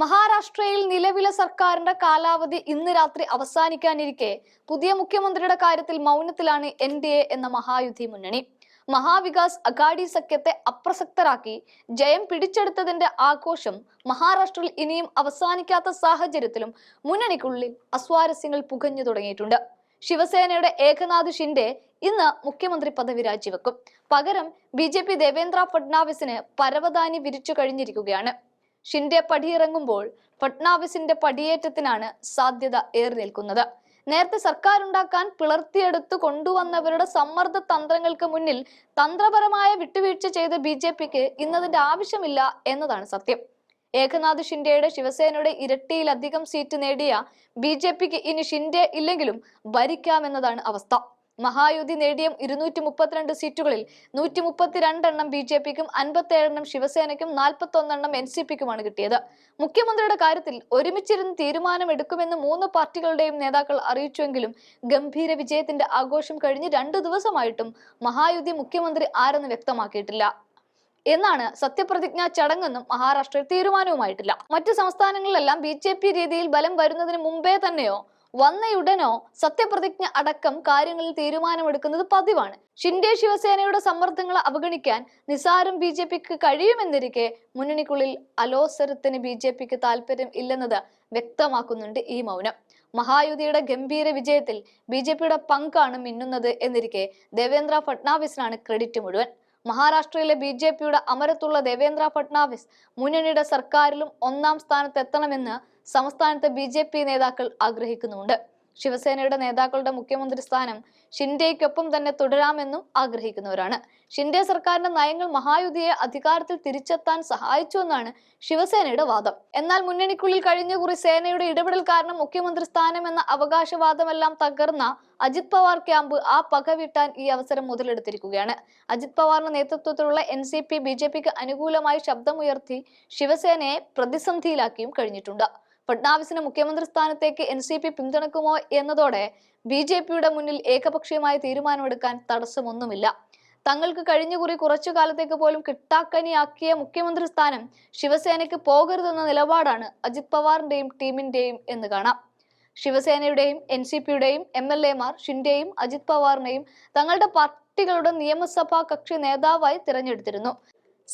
മഹാരാഷ്ട്രയിൽ നിലവിലെ സർക്കാരിന്റെ കാലാവധി ഇന്ന് രാത്രി അവസാനിക്കാനിരിക്കെ പുതിയ മുഖ്യമന്ത്രിയുടെ കാര്യത്തിൽ മൗനത്തിലാണ് എൻ ഡി എ എന്ന മഹായുദ്ധി മുന്നണി. മഹാവികാസ് അഗാഡി സഖ്യത്തെ അപ്രസക്തരാക്കി ജയം പിടിച്ചെടുത്തതിന്റെ ആഘോഷം മഹാരാഷ്ട്രയിൽ ഇനിയും അവസാനിക്കാത്ത സാഹചര്യത്തിലും മുന്നണിക്കുള്ളിൽ അസ്വാരസ്യങ്ങൾ പുകഞ്ഞു തുടങ്ങിയിട്ടുണ്ട്. ശിവസേനയുടെ ഏകനാഥ് ഷിൻഡെ ഇന്ന് മുഖ്യമന്ത്രി പദവി രാജിവെക്കും. പകരം ബി ജെ പി ദേവേന്ദ്ര ഫഡ്നാവിസിന് പരവതാനി വിരിച്ചു കഴിഞ്ഞിരിക്കുകയാണ്. ഷിൻഡെ പടിയിറങ്ങുമ്പോൾ ഫട്നാവിസിന്റെ പടിയേറ്റത്തിനാണ് സാധ്യത ഏറി നിൽക്കുന്നത്. നേരത്തെ സർക്കാർ ഉണ്ടാക്കാൻ പിളർത്തിയെടുത്തു കൊണ്ടുവന്നവരുടെ സമ്മർദ്ദ തന്ത്രങ്ങൾക്ക് മുന്നിൽ തന്ത്രപരമായ വിട്ടുവീഴ്ച ചെയ്ത ബി ജെ പിക്ക് ഇന്നതിന്റെ ആവശ്യമില്ല എന്നതാണ് സത്യം. ഏകനാഥ് ഷിൻഡെയുടെ ശിവസേനയുടെ ഇരട്ടിയിലധികം സീറ്റ് നേടിയ ബി ജെ പിക്ക് ഇനി ഷിൻഡെ ഇല്ലെങ്കിലും ഭരിക്കാമെന്നതാണ് അവസ്ഥ. മഹായുതി നേടിയ ഇരുന്നൂറ്റി മുപ്പത്തിരണ്ട് സീറ്റുകളിൽ നൂറ്റി മുപ്പത്തിരണ്ടെണ്ണം ബി ജെ പിക്കും അൻപത്തിയേഴെണ്ണം ശിവസേനയ്ക്കും നാൽപ്പത്തി ഒന്നെണ്ണം എൻ സി പിക്കുമാണ് കിട്ടിയത്. മുഖ്യമന്ത്രിയുടെ കാര്യത്തിൽ ഒരുമിച്ചിരുന്ന് തീരുമാനമെടുക്കുമെന്ന് മൂന്ന് പാർട്ടികളുടെയും നേതാക്കൾ അറിയിച്ചുവെങ്കിലും ഗംഭീര വിജയത്തിന്റെ ആഘോഷം കഴിഞ്ഞ് രണ്ടു ദിവസമായിട്ടും മഹായുതി മുഖ്യമന്ത്രി ആരെന്ന് വ്യക്തമാക്കിയിട്ടില്ല. എന്നാണ് സത്യപ്രതിജ്ഞാ ചടങ്ങെന്നും മഹാരാഷ്ട്രയിൽ തീരുമാനവുമായിട്ടില്ല. മറ്റു സംസ്ഥാനങ്ങളിലെല്ലാം ബി രീതിയിൽ ബലം വരുന്നതിന് മുമ്പേ തന്നെയോ വന്നയുടനോ സത്യപ്രതിജ്ഞ അടക്കം കാര്യങ്ങളിൽ തീരുമാനമെടുക്കുന്നത് പതിവാണ്. ഷിൻഡെ ശിവസേനയുടെ സമ്മർദ്ദങ്ങളെ അവഗണിക്കാൻ നിസാരം ബി ജെ പിക്ക് കഴിയുമെന്നിരിക്കെ മുന്നണിക്കുള്ളിൽ അലോസരത്തിന് ബി ജെ പിക്ക് താല്പര്യം ഇല്ലെന്നത് വ്യക്തമാക്കുന്നുണ്ട് ഈ മൗനം. മഹായുതിയുടെ ഗംഭീര വിജയത്തിൽ ബി ജെ പിയുടെ പങ്കാണ് മിന്നുന്നത് എന്നിരിക്കെ ദേവേന്ദ്ര ഫട്നാവിസിനാണ് ക്രെഡിറ്റ് മുഴുവൻ. മഹാരാഷ്ട്രയിലെ ബി ജെ പിയുടെ അമരത്തുള്ള ദേവേന്ദ്ര ഫട്നാവിസ് മുന്നണിയുടെ സർക്കാരിലും ഒന്നാം സ്ഥാനത്ത് എത്തണമെന്ന് സംസ്ഥാനത്തെ ബി ജെ പി നേതാക്കൾ ആഗ്രഹിക്കുന്നുണ്ട്. ശിവസേനയുടെ നേതാക്കളുടെ മുഖ്യമന്ത്രി സ്ഥാനം ഷിൻഡെയ്ക്കൊപ്പം തന്നെ തുടരാമെന്നും ആഗ്രഹിക്കുന്നവരാണ്. ഷിൻഡെ സർക്കാരിന്റെ നയങ്ങൾ മഹായുതിയെ അധികാരത്തിൽ തിരിച്ചെത്താൻ സഹായിച്ചുവെന്നാണ് ശിവസേനയുടെ വാദം. എന്നാൽ മുന്നണിക്കുള്ളിൽ കഴിഞ്ഞ കുറി സേനയുടെ ഇടപെടൽ കാരണം മുഖ്യമന്ത്രി സ്ഥാനം എന്ന അവകാശവാദമെല്ലാം തകർന്ന അജിത് പവാർ ക്യാമ്പ് ആ പക വീട്ടാൻ ഈ അവസരം മുതലെടുത്തിരിക്കുകയാണ്. അജിത് പവാറിന്റെ നേതൃത്വത്തിലുള്ള N C P B J പിക്ക് അനുകൂലമായി ശബ്ദമുയർത്തി ശിവസേനയെ പ്രതിസന്ധിയിലാക്കിയും കഴിഞ്ഞിട്ടുണ്ട്. ഫഡ്നാവിസിന് മുഖ്യമന്ത്രി സ്ഥാനത്തേക്ക് എൻ സി പി പിന്തുണക്കുമോ എന്നതോടെ ബി ജെ പിയുടെ മുന്നിൽ ഏകപക്ഷീയമായ തീരുമാനമെടുക്കാൻ തടസ്സമൊന്നുമില്ല. തങ്ങൾക്ക് കഴിഞ്ഞ കുറി കുറച്ചു കാലത്തേക്ക് പോലും കിട്ടാക്കനിയാക്കിയ മുഖ്യമന്ത്രി സ്ഥാനം ശിവസേനയ്ക്ക് പോകരുതെന്ന നിലപാടാണ് അജിത് പവാറിന്റെയും ടീമിന്റെയും എന്ന് കാണാം. ശിവസേനയുടെയും എൻ സി പിയുടെയും എം എൽ എമാർ ഷിൻഡെയും അജിത് പവാറിനെയും തങ്ങളുടെ പാർട്ടികളുടെ നിയമസഭാ കക്ഷി നേതാവായി തിരഞ്ഞെടുത്തിരുന്നു.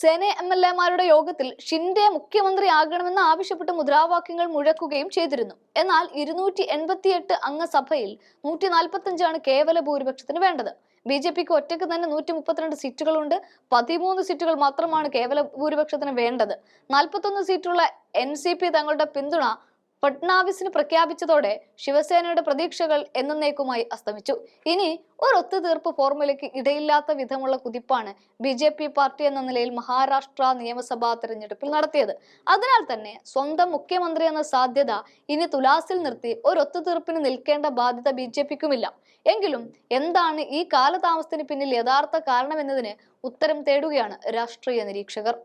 സേന എം എൽ എമാരുടെ യോഗത്തിൽ ഷിൻഡെ മുഖ്യമന്ത്രിയാകണമെന്ന് ആവശ്യപ്പെട്ട് മുദ്രാവാക്യങ്ങൾ മുഴക്കുകയും ചെയ്തിരുന്നു. എന്നാൽ ഇരുന്നൂറ്റി എൺപത്തിയെട്ട് അംഗ സഭയിൽ നൂറ്റി നാൽപ്പത്തി അഞ്ചാണ് കേവല ഭൂരിപക്ഷത്തിന് വേണ്ടത്. ബി ജെ പിക്ക് ഒറ്റയ്ക്ക് തന്നെ നൂറ്റി മുപ്പത്തിരണ്ട് സീറ്റുകളുണ്ട്. പതിമൂന്ന് സീറ്റുകൾ മാത്രമാണ് കേവല ഭൂരിപക്ഷത്തിന് വേണ്ടത്. നാൽപ്പത്തൊന്ന് സീറ്റുള്ള എൻ സി പി തങ്ങളുടെ പിന്തുണ ഫട്നാവിസിന് പ്രഖ്യാപിച്ചതോടെ ശിവസേനയുടെ പ്രതീക്ഷകൾ എന്നേക്കുമായി അസ്തമിച്ചു. ഇനി ഒരു ഒത്തുതീർപ്പ് ഫോർമുലയ്ക്ക് ഇടയില്ലാത്ത വിധമുള്ള കുതിപ്പാണ് ബി ജെ പി പാർട്ടി എന്ന നിലയിൽ മഹാരാഷ്ട്ര നിയമസഭാ തെരഞ്ഞെടുപ്പിൽ നടത്തിയത്. അതിനാൽ തന്നെ സ്വന്തം മുഖ്യമന്ത്രി എന്ന സാധ്യത ഇനി തുലാസിൽ നിർത്തി ഒരു ഒത്തുതീർപ്പിന് നിൽക്കേണ്ട ബാധ്യത ബി ജെ പിക്കുമില്ല. എങ്കിലും എന്താണ് ഈ കാലതാമസത്തിന് പിന്നിൽ യഥാർത്ഥ കാരണമെന്നതിന് ഉത്തരം തേടുകയാണ് രാഷ്ട്രീയ നിരീക്ഷകർ.